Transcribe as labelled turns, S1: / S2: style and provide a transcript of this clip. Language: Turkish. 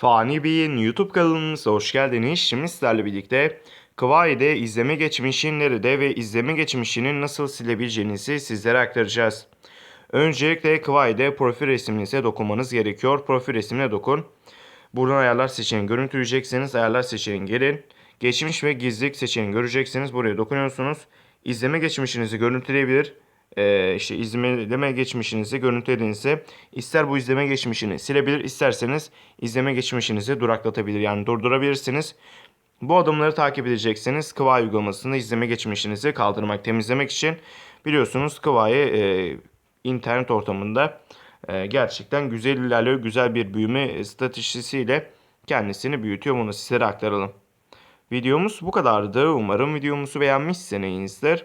S1: Fani Bey'in YouTube kanalımıza hoş geldiniz. Şimdi sizlerle birlikte Kıvayi'de izleme geçmişin nerede ve izleme geçmişinin nasıl silebileceğinizi sizlere aktaracağız. Öncelikle Kıvayi'de profil resminize dokunmanız gerekiyor. Profil resmine dokun. Buradan ayarlar seçeneğini görüntüleyeceksiniz. Ayarlar seçeneğine gelin. Geçmiş ve gizlilik seçeneğini göreceksiniz. Buraya dokunuyorsunuz. İzleme geçmişinizi görüntüleyebilir. Ee, işte izleme geçmişinizi görüntülediğinizde ister bu izleme geçmişini silebilir isterseniz izleme geçmişinizi duraklatabilir yani durdurabilirsiniz. Bu adımları takip edeceksiniz. Kıvay uygulamasında izleme geçmişinizi kaldırmak, temizlemek için biliyorsunuz Kıvay'ı e, internet ortamında e, gerçekten güzel ilerliyor. Güzel bir büyüme stratejisiyle kendisini büyütüyor. Bunu sizlere aktaralım. Videomuz bu kadardı. Umarım videomuzu beğenmişsinizdir.